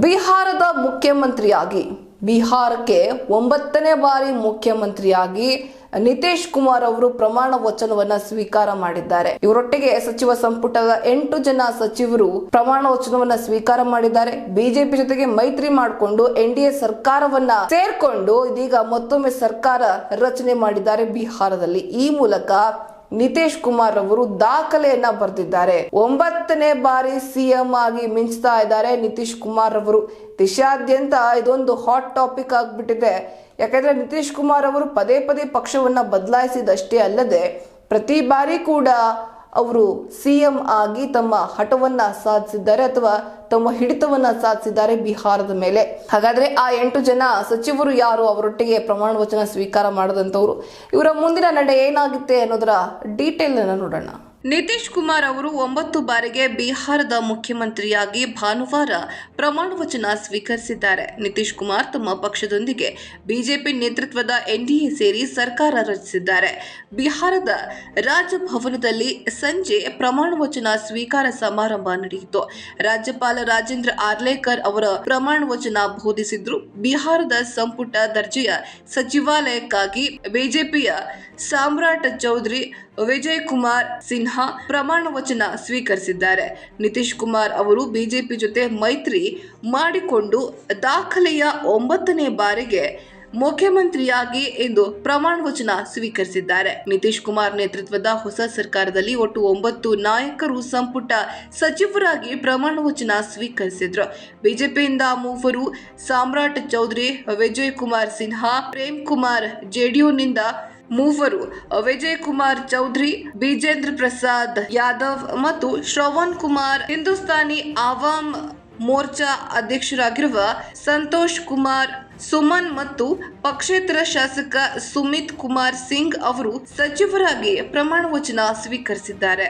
ಬಿಹಾರದ ಮುಖ್ಯಮಂತ್ರಿಯಾಗಿ, ಬಿಹಾರಕ್ಕೆ ಒಂಬತ್ತನೇ ಬಾರಿ ಮುಖ್ಯಮಂತ್ರಿಯಾಗಿ ನಿತೀಶ್ ಕುಮಾರ್ ಅವರು ಪ್ರಮಾಣ ವಚನವನ್ನ ಸ್ವೀಕಾರ ಮಾಡಿದ್ದಾರೆ. ಇವರೊಟ್ಟಿಗೆ ಸಚಿವ ಸಂಪುಟದ ಎಂಟು ಜನ ಸಚಿವರು ಪ್ರಮಾಣ ವಚನವನ್ನ ಸ್ವೀಕಾರ ಮಾಡಿದ್ದಾರೆ. ಬಿಜೆಪಿ ಜೊತೆಗೆ ಮೈತ್ರಿ ಮಾಡಿಕೊಂಡು ಎನ್ ಡಿ ಸರ್ಕಾರವನ್ನ ಸೇರ್ಕೊಂಡು ಇದೀಗ ಮತ್ತೊಮ್ಮೆ ಸರ್ಕಾರ ರಚನೆ ಮಾಡಿದ್ದಾರೆ ಬಿಹಾರದಲ್ಲಿ. ಈ ಮೂಲಕ ನಿತೀಶ್ ಕುಮಾರ್ ಅವರು ದಾಖಲೆಯನ್ನ ಬರೆದಿದ್ದಾರೆ. ಒಂಬತ್ತನೇ ಬಾರಿ ಸಿಎಂ ಆಗಿ ಮಿಂಚ್ತಾ ಇದ್ದಾರೆ ನಿತೀಶ್ ಕುಮಾರ್ ಅವರು ದೇಶಾದ್ಯಂತ ಇದೊಂದು ಹಾಟ್ ಟಾಪಿಕ್ ಆಗ್ಬಿಟ್ಟಿದೆ. ಯಾಕಂದ್ರೆ ನಿತೀಶ್ ಕುಮಾರ್ ಅವರು ಪದೇ ಪದೇ ಪಕ್ಷವನ್ನ ಬದಲಾಯಿಸಿದಷ್ಟೇ ಅಲ್ಲದೆ ಪ್ರತಿ ಬಾರಿ ಕೂಡ ಅವರು ಸಿಎಂ ಆಗಿ ತಮ್ಮ ಹಠವನ್ನ ಸಾಧಿಸಿದ್ದಾರೆ ಅಥವಾ ತಮ್ಮ ಹಿಡಿತವನ್ನ ಸಾಧಿಸಿದ್ದಾರೆ ಬಿಹಾರದ ಮೇಲೆ. ಹಾಗಾದ್ರೆ ಆ ಎಂಟು ಜನ ಸಚಿವರು ಯಾರು? ಅವರೊಟ್ಟಿಗೆ ಪ್ರಮಾಣ ವಚನ ಸ್ವೀಕಾರ ಮಾಡದಂತವ್ರು ಇವರ ಮುಂದಿನ ನಡೆ ಏನಾಗುತ್ತೆ ಅನ್ನೋದರ ಡೀಟೇಲ್ ನೋಡೋಣ. ನಿತೀಶ್ ಕುಮಾರ್ ಅವರು ಒಂಬತ್ತು ಬಾರಿಗೆ ಬಿಹಾರದ ಮುಖ್ಯಮಂತ್ರಿಯಾಗಿ ಭಾನುವಾರ ಪ್ರಮಾಣ ವಚನ ಸ್ವೀಕರಿಸಿದ್ದಾರೆ. ನಿತೀಶ್ ಕುಮಾರ್ ತಮ್ಮ ಪಕ್ಷದೊಂದಿಗೆ ಬಿಜೆಪಿ ನೇತೃತ್ವದ ಎನ್ಡಿಎ ಸೇರಿ ಸರ್ಕಾರ ರಚಿಸಿದ್ದಾರೆ. ಬಿಹಾರದ ರಾಜಭವನದಲ್ಲಿ ಸಂಜೆ ಪ್ರಮಾಣ ವಚನ ಸ್ವೀಕಾರ ಸಮಾರಂಭ ನಡೆಯಿತು. ರಾಜ್ಯಪಾಲ ರಾಜೇಂದ್ರ ಆರ್ಲೇಕರ್ ಅವರ ಪ್ರಮಾಣ ವಚನ ಬೋಧಿಸಿದ್ರು. ಬಿಹಾರದ ಸಂಪುಟ ದರ್ಜೆಯ ಸಚಿವಾಲಯಕ್ಕಾಗಿ ಬಿಜೆಪಿಯ ಸಾಮ್ರಾಟ್ ಚೌಧರಿ ವಿಜಯ್ ಕುಮಾರ್ ಸಿನ್ಹಾ ಪ್ರಮಾಣ ವಚನ ಸ್ವೀಕರಿಸಿದ್ದಾರೆ. ನಿತೀಶ್ ಕುಮಾರ್ ಅವರು ಬಿಜೆಪಿ ಜೊತೆ ಮೈತ್ರಿ ಮಾಡಿಕೊಂಡು ದಾಖಲೆಯ ಒಂಬತ್ತನೇ ಬಾರಿಗೆ ಮುಖ್ಯಮಂತ್ರಿಯಾಗಿ ಇಂದು ಪ್ರಮಾಣ ವಚನ ಸ್ವೀಕರಿಸಿದ್ದಾರೆ. ನಿತೀಶ್ ಕುಮಾರ್ ನೇತೃತ್ವದ ಹೊಸ ಸರ್ಕಾರದಲ್ಲಿ ಒಟ್ಟು ಒಂಬತ್ತು ನಾಯಕರು ಸಂಪುಟ ಸಚಿವರಾಗಿ ಪ್ರಮಾಣ ವಚನ ಸ್ವೀಕರಿಸಿದ್ರು. ಬಿಜೆಪಿಯಿಂದ ಮೂವರು ಸಾಮ್ರಾಟ್ ಚೌಧರಿ ವಿಜಯ್ ಕುಮಾರ್ ಸಿನ್ಹಾ, ಪ್ರೇಮ್ ಕುಮಾರ್ ಜೆಡಿಯುನಿಂದ ಮೂವರು ವಿಜಯ್ ಕುಮಾರ್ ಚೌಧರಿ, ಬಿಜೇಂದ್ರ ಪ್ರಸಾದ್ ಯಾದವ್ ಮತ್ತು ಶ್ರವಣ್ ಕುಮಾರ್. ಹಿಂದೂಸ್ತಾನಿ ಆವಾಮ್ ಮೋರ್ಚಾ ಅಧ್ಯಕ್ಷರಾಗಿರುವ ಸಂತೋಷ್ ಕುಮಾರ್, ಸುಮನ್ ಮತ್ತು ಪಕ್ಷೇತರ ಶಾಸಕ ಸುಮಿತ್ ಕುಮಾರ್ ಸಿಂಗ್ ಅವರು ಸಚಿವರಾಗಿ ಪ್ರಮಾಣ ವಚನ ಸ್ವೀಕರಿಸಿದ್ದಾರೆ.